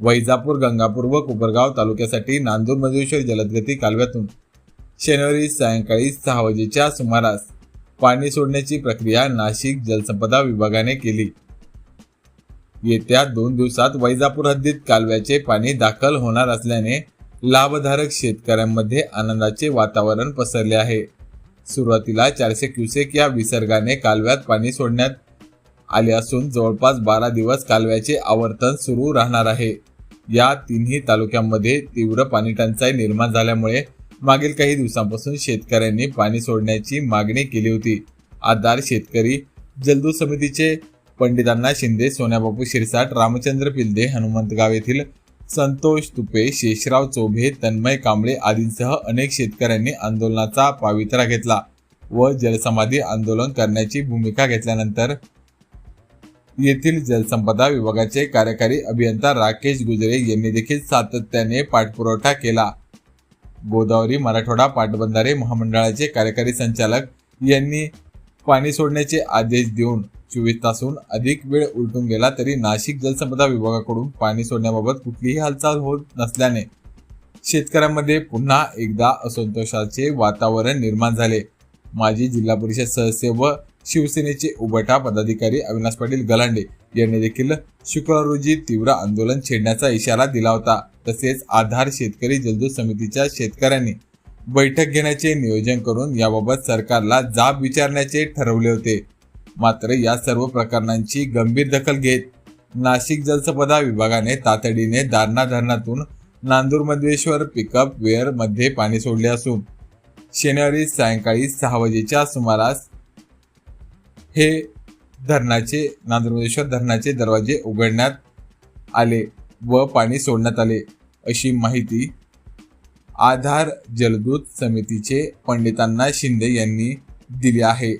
वैजापूर गंगापूर व कोपरगाव तालुक्यासाठी नांदूर मधुरेश्वर जलदगती कालव्यातून शनिवारी सायंकाळी सहा वाजेच्या सुमारास पाणी सोडण्याची प्रक्रिया नाशिक जलसंपदा विभागाने केली. येत्या दोन दिवसात वैजापूर हद्दीत कालव्याचे पाणी दाखल होणार असल्याने लाभधारक शेतकऱ्यांमध्ये आनंदाचे वातावरण पसरले आहे. सुरुवातीला चारशे क्युसेक या विसर्गाने कालव्यात पाणी सोडण्यात आले असून जवळपास बारा दिवस कालव्याचे आवर्तन सुरू राहणार आहे. या तिन्ही तालुक्यांमध्ये तीव्र पाणी टंचाई निर्माण झाल्यामुळे मागील काही दिवसांपासून शेतकऱ्यांनी पाणी सोडण्याची मागणी केली होती. आधार शेतकरी जलदू समितीचे पंडितांना शिंदे सोन्याबापू शिरसाट रामचंद्र पिल्दे हनुमंतगाव येथील संतोष तुपे शेषराव चोभे तन्मय कांबळे आदींसह अनेक शेतकऱ्यांनी आंदोलनाचा पावित्रा घेतला व जलसमाधी आंदोलन करण्याची भूमिका घेतल्यानंतर येथील जलसंपदा विभागाचे कार्यकारी अभियंता राकेश गुजरे यांनी देखील सातत्याने पाठपुरवठा केला. गोदावरी मराठवाडा पाटबंधारे महामंडळाचे कार्यकारी संचालक यांनी पाणी सोडण्याचे आदेश देऊन चोवीस तासून अधिक वेळ उलटून गेला तरी नाशिक जलसंपदा विभागाकडून पाणी सोडण्याबाबत कुठलीही हालचाल होत नसल्याने शेतकऱ्यांमध्ये पुन्हा एकदा असंतोषाचे वातावरण निर्माण झाले. माजी जिल्हा परिषद सदस्य व शिवसेनेचे उबटा पदाधिकारी अविनाश पाटील गलांडे यांनी देखील शुक्रवार रोजी तीव्र आंदोलन छेडण्याचा इशारा दिला होता. तसेच आधार शेतकरी जलदूत समितीच्या शेतकऱ्यांनी बैठक घेण्याचे नियोजन करून याबाबत सरकारला जाब विचारण्याचे ठरवले होते. मात्र या सर्व प्रकरणांची गंभीर दखल घेत नाशिक जलसंपदा विभागाने तातडीने दारणा धरणातून नांदूर मधवेश्वर पिकअप वेअरमध्ये पाणी सोडले असून शनिवारी सायंकाळी सहा वाजेच्या सुमारास हे धरणाचे नांदुरमधेश्वर धरणाचे दरवाजे उघडण्यात आले व पाणी सोडण्यात आले अशी माहिती आधार जलदूत समितीचे पंडितांना शिंदे यांनी दिली आहे.